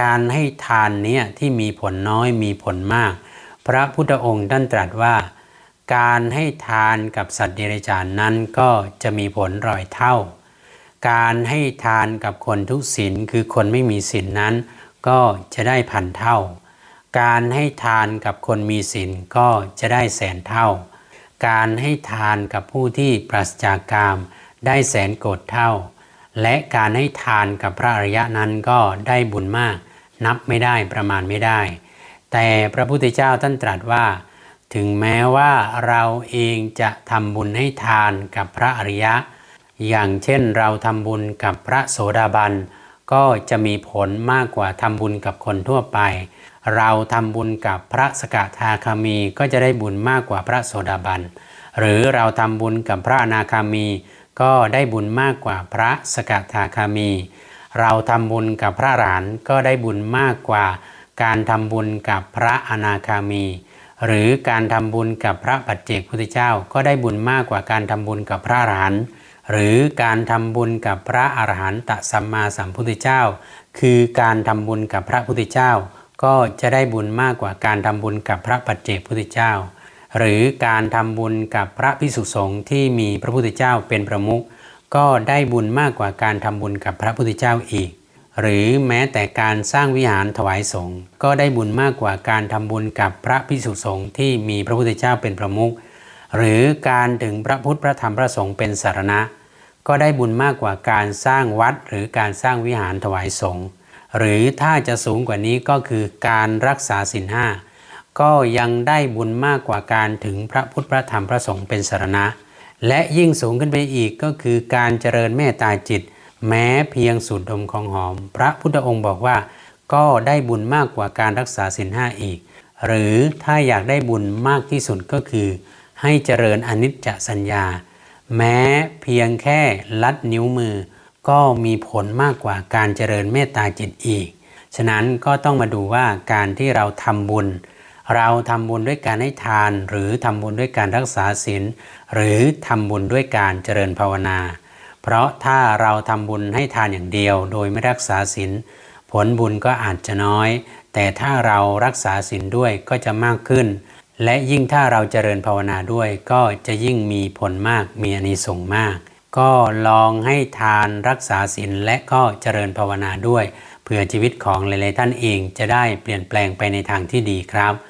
การให้ทานเนี่ยที่มีผลน้อยมีผลมาก พระพุทธองค์ท่านตรัสว่า การให้ทานกับสัตว์เดรัจฉานนั้นก็จะมีผลร้อยเท่า การให้ทานกับคนทุศีลคือคนไม่มีศีลนนั้น ก็จะได้พันเท่า การให้ทานกับคนมีศีลก็จะได้แสนเท่า การให้ทานกับผู้ที่ปราศจากกาม ได้แสนโกดเท่า และการให้ทานกับพระอริยะนั้นก็ได้บุญมาก นับไม่ได้ประมาณไม่ได้ แต่พระพุทธเจ้าท่านตรัสว่า ถึงแม้ว่าเราเองจะทำบุญให้ทานกับพระอริยะ อย่างเช่นเราทำบุญกับพระโสดาบันก็จะมีผลมากกว่าทำบุญกับคนทั่วไป เราทำบุญกับพระสกทาคามีก็จะได้บุญมากกว่าพระโสดาบัน หรือเราทำบุญกับพระอนาคามี ก็ได้บุญมากกว่าพระสกทาคามี เราทำบุญกับพระอรหันก็ได้บุญมากกว่า การทำบุญกับพระอนาคามี หรือการทำบุญกับพระปัจเจกพุทธเจ้า ก็ได้บุญมากกว่าการทำบุญกับพระอรหันหรือการทำบุญกับพระอรหันตสัมมาสัมพุทธเจ้า คือการทำบุญกับพระพุทธเจ้า ก็จะได้บุญมากกว่าการทำบุญกับพระปัจเจกพุทธเจ้า หรือการทำบุญกับพระพิสุสงฆ์ที่มีพระพุทธเจ้าเป็นประมุขก็ได้บุญมากกว่าการทำบุญกับพระพุทธเจ้าอีก หรือแม้แต่การสร้างวิหารถวายสงฆ์ก็ได้บุญมากกว่าการทำบุญกับพระพิสุสงฆ์ที่มีพระพุทธเจ้าเป็นประมุขหรือการถึงพระพุทธพระธรรมพระสงฆ์เป็นสารณะ ก็ได้บุญมากกว่าการสร้างวัด หรือการสร้างวิหารถวายสงฆ์หรือถ้าจะสูงกว่านี้ก็คือการรักษาศีลห้า ก็ยังได้บุญมากกว่าการถึงพระพุทธพระธรรมพระสงฆ์เป็นสารณะ และยิ่งสูงขึ้นไปอีกก็คือการเจริญเมตตาจิต แม้เพียงสูดดมของหอม พระพุทธองค์บอกว่า ก็ได้บุญมากกว่าการรักษาศีลห้าอีก หรือถ้าอยากได้บุญมากที่สุดก็คือ ให้เจริญอนิจจสัญญา แม้เพียงแค่ลัดนิ้วมือ ก็มีผลมากกว่าการเจริญเมตตาจิตอีก ฉะนั้นก็ต้องมาดูว่าการที่เราทำบุญ เราทำบุญด้วยการให้ทาน หรือทำบุญด้วยการรักษาศีลหรือทำบุญด้วยการเจริญภาวนา เพราะถ้าเราทำบุญให้ทานอย่างเดียว โดยไม่รักษาศีลผลบุญก็อาจจะน้อย แต่ถ้าเรารักษาศีลด้วยก็จะมากขึ้น และยิ่งถ้าเราเจริญภาวนาด้วยก็จะยิ่งมีผลมากมีอานิสงส์มาก ก็ลองให้ทานรักษาศีลและก็เจริญภาวนาด้วยเพื่อชีวิตของหลาย ๆ ท่านเองจะได้เปลี่ยนแปลงไปในทางที่ดีครับ